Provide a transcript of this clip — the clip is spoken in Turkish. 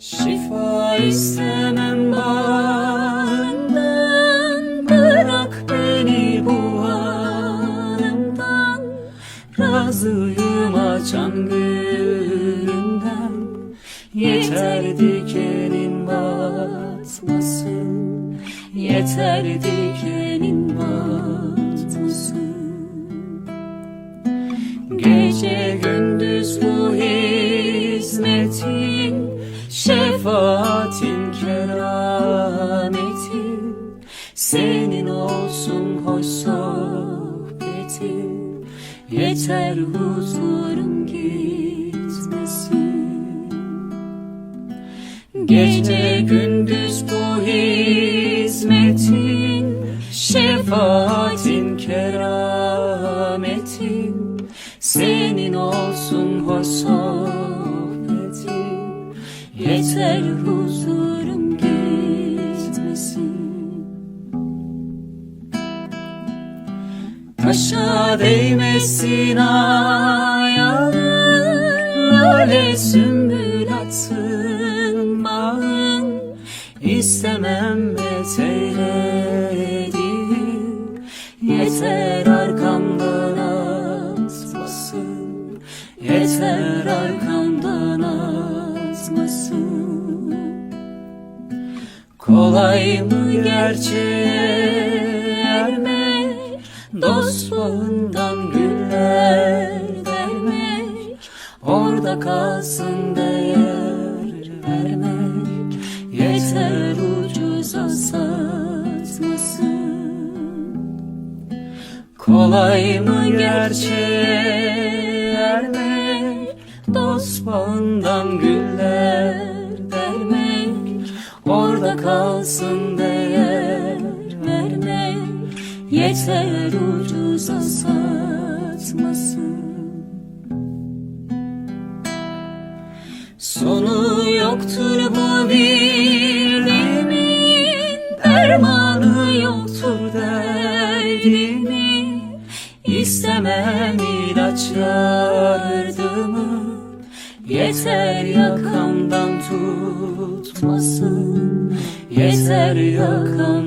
Şifa istemem bağrından Bırak beni bu halımdan Razıyım açan gülünden. Yeter dikenin batmasın Yeter dikenin batmasın. Gece gündüz bu hizmetin Şefaatin kerametin Senin olsun hoş sohbetin Yeter huzurum gitmesin Gece gündüz bu hizmetin Şefaatin kerametin Senin olsun hoş sohbetin Yeter huzurum gitmesin. Taşa değmesin ayağın Lale sümbül atsın bağın. İstemem eteğledim Yeter arkamdan atmasın. Yeter arkamdan Kolay mı gerçeğe ermek? Dost bağından güller vermek. Orada kalsın değer vermek. Yeter ucuza satmasın. Kolay mı gerçeğe ermek? Dost bağından güller kalsın değer vermek. Yeter ucuza satmasın Sonu yoktur bu bildiğimin Dermanı yoktur derdimin. İstemem ilaç yardımı Yeter yakamdan tutmasın Yeter yakamdan